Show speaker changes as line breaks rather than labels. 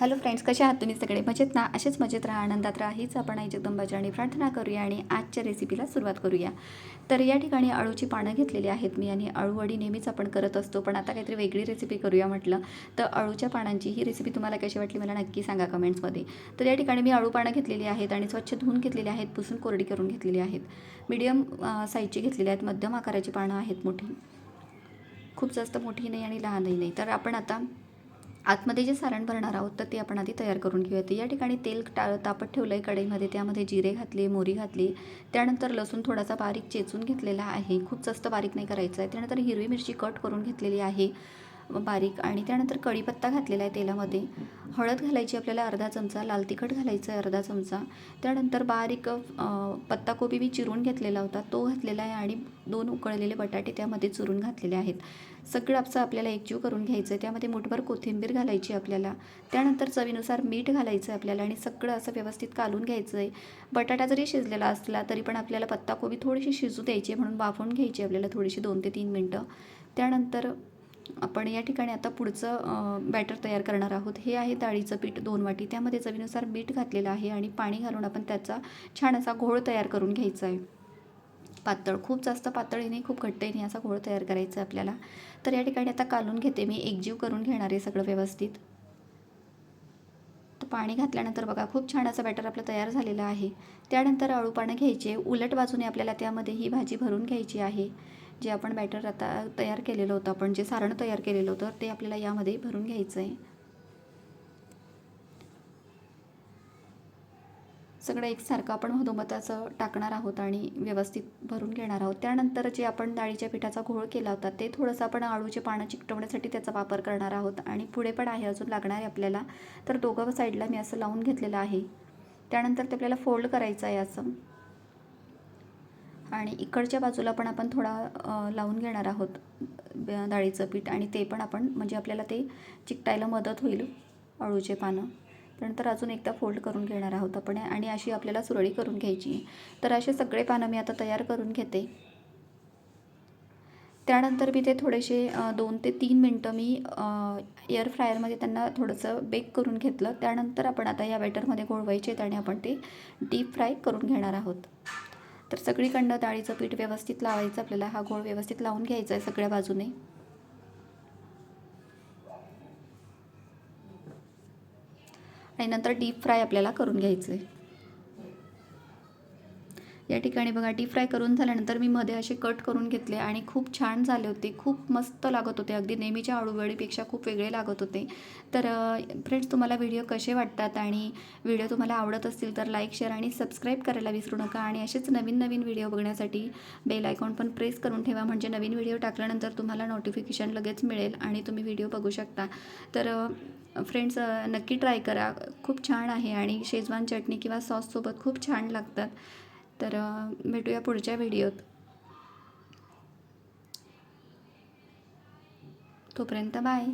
Hello friends कसे आहात तुम्ही? सगळे मजेत ना? असेच मजेत राहा आनंदात राहा. हीच आपण आई जगदंबाची आणि प्रार्थना करूया आणि आजच्या रेसिपीला सुरुवात करूया. तर या ठिकाणी अळूची पानं घेतलेली आहेत मी आणि अळूवडी नेहमीच आपण करत असतो पण आता काहीतरी वेगळी रेसिपी करूया म्हटलं. तर अळूच्या पानांची ही रेसिपी तुम्हाला कशी वाटली मला नक्की सांगा कमेंट्समध्ये तर या ठिकाणी मी अळू पानं घेतलेली आहेत आणि स्वच्छ धुवून घेतलेली आहेत पुसून कोरडी करून घेतलेली आहेत. मीडियम साईजची घेतलेली आहेत मध्यम आकाराची पानं आहेत मोठी. खूप जास्त मोठी नाही आणि लहानही नाही. तर आपण आता आतमध्ये जे सारण भरणार आहोत तर ते आपण आधी तयार करून घेऊयात. या ठिकाणी तेल टा तापत ठेवलं आहे कढईमध्ये. त्यामध्ये जिरे घातले मोरी घातली. त्यानंतर लसूण थोडासा बारीक चेचून घेतलेला आहे. खूप जास्त बारीक नाही करायचं आहे त्यानंतर हिरवी मिरची कट करून घेतलेली आहे. बारीक आणि त्यानंतर कढीपत्ता घातलेला आहे तेलामध्ये. हळद घालायची आपल्याला अर्धा चमचा लाल तिखट घालायचं आहे अर्धा चमचा. त्यानंतर बारीक पत्ताकोबी मी चिरून घेतलेला होता. तो घातलेला आहे आणि दोन उकळलेले बटाटे त्यामध्ये चुरून घातलेले आहेत. सगळं आपचं आपल्याला एकजीव करून घ्यायचं आहे त्यामध्ये मोठभर कोथिंबीर घालायची आपल्याला. त्यानंतर चवीनुसार मीठ घालायचं आहे आपल्याला आणि सगळं असं व्यवस्थित कालून घ्यायचं आहे बटाटा जरी शिजलेला असला तरी पण आपल्याला पत्ताकोबी थोडीशी शिजू द्यायची म्हणून वाफून घ्यायची आपल्याला थोडीशी दोन ते तीन मिनटं. त्यानंतर आपण या ठिकाणी आता पुढचं बॅटर तयार करणार आहोत. हे आहे डाळीचं पीठ दोन वाटी. त्यामध्ये चवीनुसार मीठ घातलेलं आहे आणि पाणी घालून आपण त्याचा छान असा घोळ तयार करून घ्यायचा आहे. पातळ खूप जास्त पातळी नाही खूप घट्टही नाही असा घोळ तयार करायचा आहे आपल्याला. तर या ठिकाणी आता कालून घेते मी. एकजीव करून घेणार आहे सगळं व्यवस्थित. तर पाणी घातल्यानंतर बघा खूप छान असं बॅटर आपलं तयार झालेलं आहे. त्यानंतर अळूपानं घ्यायचे. उलट बाजूने आपल्याला त्यामध्ये ही भाजी भरून घ्यायची आहे. जे आपण बॅटर आता तयार केलेलं होतं आपण जे सारण तयार केलेलं होतं ते आपल्याला यामध्ये भरून घ्यायचं आहे सगळं एकसारखं आपण मधोमताचं टाकणार आहोत आणि व्यवस्थित भरून घेणार आहोत. त्यानंतर जे आपण डाळीच्या पिठाचा घोळ केला होता ते थोडंसं आपण आळूचे पानं चिकटवण्यासाठी त्याचा वापर करणार आहोत आणि पुढे पण आहे अजून लागणार आहे आपल्याला. तर दोघं साईडला मी असं लावून घेतलेलं आहे. त्यानंतर ते आपल्याला फोल्ड करायचं आहे असं. आणि इकडच्या बाजूला पण आपण थोडा लावून घेणार आहोत डाळीचं पीठ आणि ते पण आपण म्हणजे आपल्याला ते चिकटायला मदत होईल अळूचे पानं. त्यानंतर अजून एकदा फोल्ड करून घेणार आहोत आपण आणि अशी आपल्याला सुरळी करून घ्यायची. तर असे सगळे पानं मी आता तयार करून घेते. त्यानंतर मी ते थोडेसे दोन ते तीन मिनटं मी एअर फ्रायरमध्ये त्यांना थोडंसं बेक करून घेतलं. त्यानंतर आपण आता या बॅटरमध्ये गोळवायचे आणि आपण ते डीप फ्राय करून घेणार आहोत. तर सगळीकडनं डाळीचं पीठ व्यवस्थित लावायचं आपल्याला हा गोळ व्यवस्थित लावून घ्यायचा आहे सगळ्या बाजूने. आणि नंतर डीप फ्राय आपल्याला करून घ्यायचं आहे या ठिकाणी बघा डीप फ्राय करून झाल्यानंतर मी मध्ये असे कट करून घेतले आणि खूप छान झाले होते. खूप मस्त लागत होते. अगदी नेहमीच्या आळूवडीपेक्षा खूप वेगळे लागत होते. तर फ्रेंड्स तुम्हाला व्हिडिओ कसे वाटतात आणि व्हिडिओ तुम्हाला आवडत असतील तर लाईक शेअर आणि सबस्क्राईब करायला विसरू नका. आणि असेच नवीन नवीन व्हिडिओ बघण्यासाठी बेल आयकॉन पण प्रेस करून ठेवा. म्हणजे नवीन व्हिडिओ टाकल्यानंतर तुम्हाला नोटिफिकेशन लगेच मिळेल आणि तुम्ही व्हिडिओ बघू शकता. तर फ्रेंड्स नक्की ट्राय करा. खूप छान आहे आणि शेजवान चटणी किंवा सॉससोबत खूप छान लागतात. तर भेटूया पुढच्या व्हिडिओत. तोपर्यंत बाय.